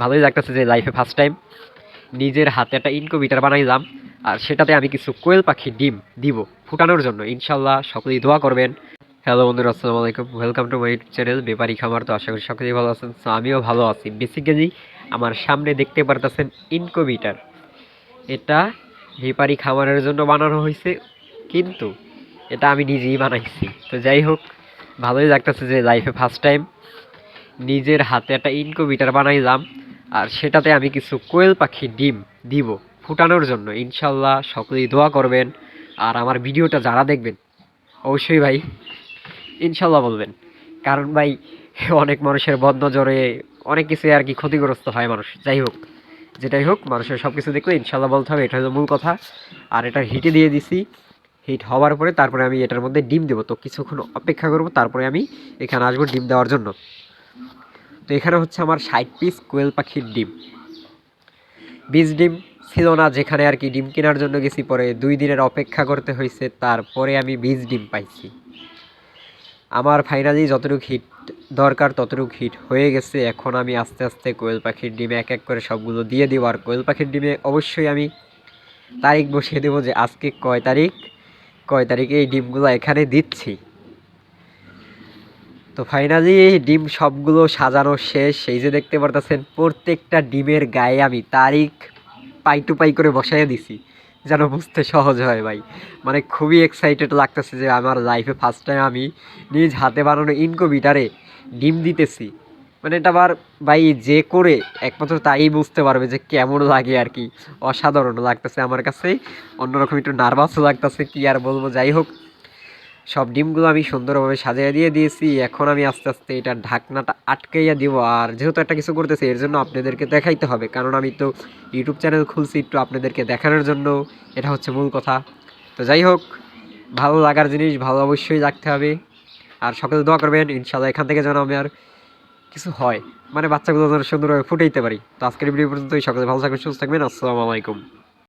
ভালোই লাগতেছে যে লাইফে ফার্স্ট টাইম নিজের হাতে একটা ইনকোভিটার বানাইলাম, আর সেটাতে আমি কিছু কোয়েল পাখি ডিম দিব ফুটানোর জন্য। ইনশাল্লাহ সকলেই দোয়া করবেন। হ্যালো বন্ধুরা, আসসালামু আলাইকুম। ওয়েলকাম টু মাই চ্যানেল ব্যাপারী খামার তো আশা করি সকলেই ভালো আছেন। তো আমিও ভালো আছি। বেসিক্যালি আমার সামনে দেখতে পারতেছেন ইনকোভিটার এটা বেপারি খামারের জন্য বানানো হয়েছে, কিন্তু এটা আমি নিজেই বানাইছি। তো যাই হোক, ভালোই লাগতেছে যে লাইফে ফার্স্ট টাইম নিজের হাতে একটা ইনকোভিটার বানাইলাম। আর সেটাতে আমি কিছু কোয়েল পাখি ডিম দিব ফুটানোর জন্য। ইনশাল্লাহ সকলেই দোয়া করবেন। আর আমার ভিডিওটা যারা দেখবেন, অবশ্যই ভাই, ইনশাল্লাহ বলবেন। কারণ ভাই, অনেক মানুষের বদ নজরে অনেক কিছু আর কি ক্ষতিগ্রস্ত হয় মানুষ। যাই হোক, যেটাই হোক, মানুষের সব কিছু দেখলে ইনশাল্লাহ বলতে হবে এটা হলো মূল কথা। আর এটা হিটে দিয়ে দিছি। হিট হওয়ার পরে তারপরে আমি এটার মধ্যে ডিম দেবো। তো কিছুক্ষণ অপেক্ষা করব, তারপরে আমি এখানে আসব ডিম দেওয়ার জন্য। তো এখানে হচ্ছে আমার ষাট পিস কোয়েল পাখির ডিম। বীজ ডিম ছিল না যেখানে আর কি ডিম কেনার জন্য গেছি, পরে দুই দিনের অপেক্ষা করতে হয়েছে তারপরে আমি বীজ ডিম পাইছি। আমার ফাইনালি যতটুকু হিট দরকার, ততটুকু হিট হয়ে গেছে। এখন আমি আস্তে আস্তে কোয়েল পাখির ডিমে এক এক করে সবগুলো দিয়ে দিব, আর কোয়েল পাখির ডিমে অবশ্যই আমি তারিখ বসিয়ে দেবো যে আজকে কয় তারিখ, কয় তারিখে এই ডিমগুলো এখানে দিচ্ছি। তো ফাইনালি ডিম সবগুলো সাজানো শেষ। সেই যে দেখতে পারতেছেন, প্রত্যেকটা ডিমের গায়ে আমি তারিখ পাই টু পাই করে বসাই দিছি, যেন বুঝতে সহজ হয় ভাই। মানে খুবই এক্সাইটেড লাগতেছে যে আমার লাইফে ফার্স্ট টাইম আমি নিজ হাতে বানানো ইনকোভিটারে ডিম দিতেছি। মানে এটা আবার ভাই যে করে, একমাত্র তাই বুঝতে পারবে যে কেমন লাগে আর কি। অসাধারণ লাগতেছে আমার কাছে। অন্যরকম একটু নার্ভাসও লাগতেছে, কি আর বলব? যাই হোক সব ডিমগুলো আমি সুন্দরভাবে সাজিয়ে দিয়ে দিয়েছি। এখন আমি আস্তে আস্তে এটা ঢাকনাটা আটকাইয়া দিব। আর যেহেতু একটা কিছু করতেছি, এর জন্য আপনাদেরকে দেখাইতে হবে। কারণ আমি তো ইউটিউব চ্যানেল খুলছি একটু আপনাদেরকে দেখানোর জন্য। এটা হচ্ছে মূল কথা। তো যাই হোক, ভালো লাগার জিনিস, ভালো অবশ্যই রাখতে হবে। আর সকলে দোয়া করবেন ইনশাল্লাহ এখান থেকে যেন আমি আর কিছু হয়। মানে বাচ্চাগুলো যেন সুন্দরভাবে ফুটাইতে পারি। তো আজকের ভিডিও পর্যন্তই। সকলে ভালো থাকবেন, সুস্থ থাকবেন। আসসালামু আলাইকুম।